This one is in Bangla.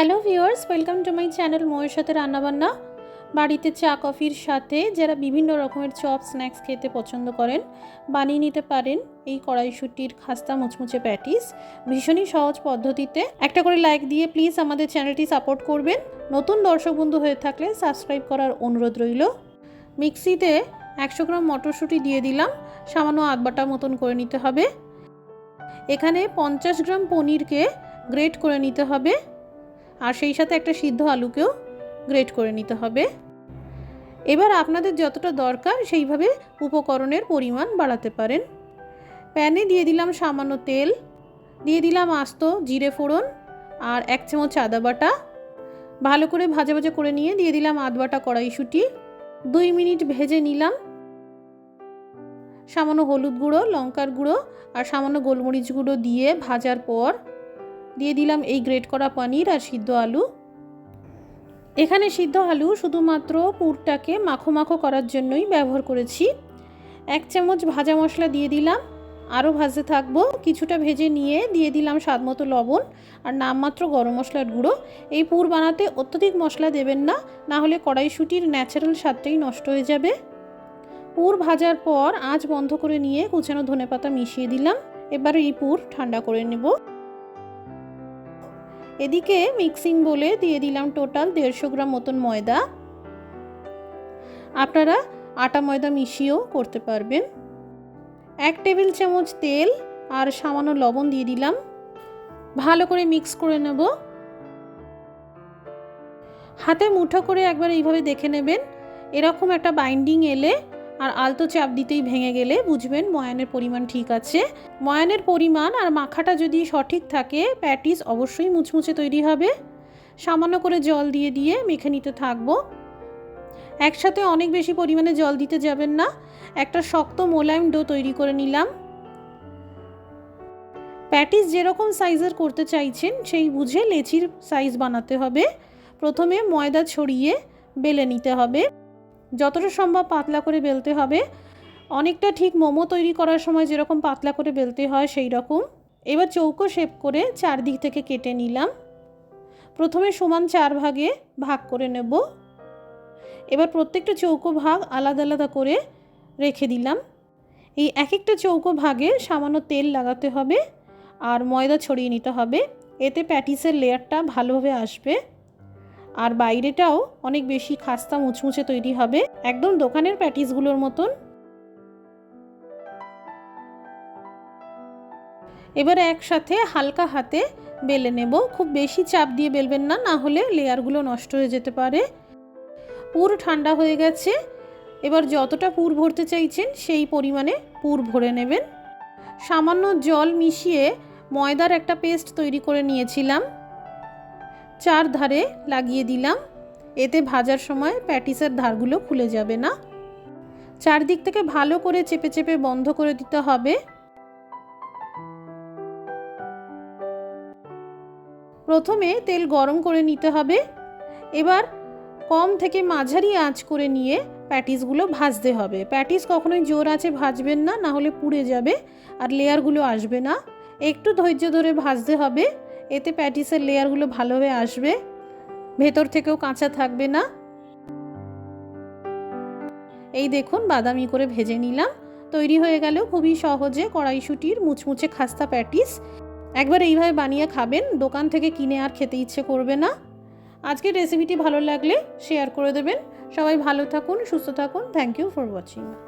Hello viewers welcome to my channel মোয়ের সাথে রান্নাবান্না বাড়িতে চা, কফির সাথে যারা বিভিন্ন রকমের চপ স্ন্যাক্স খেতে পছন্দ করেন, বানিয়ে নিতে পারেন এই কড়াইশুটির খাস্তা মুচমুচে প্যাটিস ভীষণই সহজ পদ্ধতিতে। একটা করে লাইক দিয়ে প্লিজ আমাদের চ্যানেলটি সাপোর্ট করবেন। নতুন দর্শক বন্ধু হয়ে থাকলে সাবস্ক্রাইব করার অনুরোধ রইল। মিক্সিতে একশো গ্রাম মটরশুঁটি দিয়ে দিলাম। সামান্য আধ বাটা মতন করে নিতে হবে। এখানে পঞ্চাশ গ্রাম পনিরকে গ্রেট করে নিতে হবে। আর সেই সাথে একটা সিদ্ধ আলুকেও গ্রেট করে নিতে হবে। এবার আপনাদের যতটা দরকার সেইভাবে উপকরণের পরিমাণ বাড়াতে পারেন। প্যানে দিয়ে দিলাম সামান্য তেল, দিয়ে দিলাম আস্ত জিরে ফোড়ন আর এক চামচ আদা বাটা। ভালো করে ভাজা ভাজা করে নিয়ে দিয়ে দিলাম আদ বাটা কড়াইশুঁটি। দুই মিনিট ভেজে নিলাম। সামান্য হলুদ গুঁড়ো, লঙ্কার গুঁড়ো আর সামান্য গোলমরিচ গুঁড়ো দিয়ে ভাজার পর দিয়ে দিলাম এই গ্রেট করা পনির আর সিদ্ধ আলু। এখানে সিদ্ধ আলু শুধুমাত্র পুরটাকে মাখো মাখো করার জন্যই ব্যবহার করেছি। এক চামচ ভাজা মশলা দিয়ে দিলাম। আরও ভাজতে থাকব। কিছুটা ভেজে নিয়ে দিয়ে দিলাম স্বাদ মতো লবণ আর নামমাত্র গরম মশলার গুঁড়ো। এই পুর বানাতে অত্যধিক মশলা দেবেন না না হলে কড়াইশুটির ন্যাচারাল স্বাদটাই নষ্ট হয়ে যাবে। পুর ভাজার পর আঁচ বন্ধ করে নিয়ে কুচানো ধনেপাতা মিশিয়ে দিলাম। এবার এই পুর ঠান্ডা করে নেব। এদিকে মিক্সিং বলে দিয়ে দিলাম টোটাল দেড়শো গ্রাম মতন ময়দা। আপনারা আটা ময়দা মিশিয়েও করতে পারবেন। এক টেবিল চামচ তেল আর সামান্য লবণ দিয়ে দিলাম। ভালো করে মিক্স করে নেব। হাতে মুঠো করে একবার এইভাবে দেখে নেবেন। এরকম একটা বাইন্ডিং এলে আর আলতো চাপ দিতেই ভেঙে গেলে বুঝবেন ময়ানের পরিমাণ ঠিক আছে। ময়ানের পরিমাণ আর মাখাটা যদি সঠিক থাকে, প্যাটিস অবশ্যই মুচমুচে তৈরি হবে। সামান্য করে জল দিয়ে দিয়ে মেখে নিতে থাকব। একসাথে অনেক বেশি পরিমাণে জল দিতে যাবেন না। একটা শক্ত মোলায়েম ডো তৈরি করে নিলাম। প্যাটিস যেরকম সাইজের করতে চাইছেন, সেই বুঝে লেচির সাইজ বানাতে হবে। প্রথমে ময়দা ছড়িয়ে বেলে নিতে হবে। যতটা সম্ভব পাতলা করে বেলতে হবে। অনেকটা ঠিক মোমো তৈরি করার সময় যেরকম পাতলা করে বেলতে হয় সেই রকম। এবার চৌকো শেপ করে চারদিক থেকে কেটে নিলাম। প্রথমে সমান চার ভাগে ভাগ করে নেব। এবার প্রত্যেকটা চৌকো ভাগ আলাদা আলাদা করে রেখে দিলাম। এই এক একটা চৌকো ভাগে সামান্য তেল লাগাতে হবে আর ময়দা ছড়িয়ে নিতে হবে। এতে প্যাটিসের লেয়ারটা ভালোভাবে আসবে। আর বাইরেটাও অনেক বেশি খাস্তা মুচমুচে তৈরি হবে, একদম দোকানের প্যাটিসগুলোর মতন। এবারে একসাথে হালকা হাতে বেলে নেব। খুব বেশি চাপ দিয়ে বেলবেন না না হলে লেয়ারগুলো নষ্ট হয়ে যেতে পারে। পুর ঠান্ডা হয়ে গেছে। এবার যতটা পুর ভরতে চাইছেন, সেই পরিমাণে পুর ভরে নেবেন। সামান্য জল মিশিয়ে ময়দার একটা পেস্ট তৈরি করে নিয়েছিলাম। চার ধারে লাগিয়ে দিলাম। এতে ভাজার সময় প্যাটিসের ধারগুলো খুলে যাবে না। চারদিক থেকে ভালো করে চেপে চেপে বন্ধ করে দিতে হবে। প্রথমে তেল গরম করে নিতে হবে। এবার কম থেকে মাঝারি আঁচ করে নিয়ে প্যাটিসগুলো ভাজতে হবে। প্যাটিস কখনোই জোর আছে ভাজবেন না না হলে পুড়ে যাবে আর লেয়ারগুলো আসবে না। একটু ধৈর্য ধরে ভাজতে হবে। এতে প্যাটিসের লেয়ারগুলো ভালোভাবে আসবে। ভেতর থেকেও কাঁচা থাকবে না। এই দেখুন, বাদামি করে ভেজে নিলাম। তৈরি হয়ে গেল খুবই সহজে কড়াইশুটির মুচমুচে খাস্তা প্যাটিস। একবার এইভাবে বানিয়ে খাবেন, দোকান থেকে কিনে আর খেতে ইচ্ছে করবে না। আজকের রেসিপিটি ভালো লাগলে শেয়ার করে দেবেন। সবাই ভালো থাকুন, সুস্থ থাকুন। Thank you for watching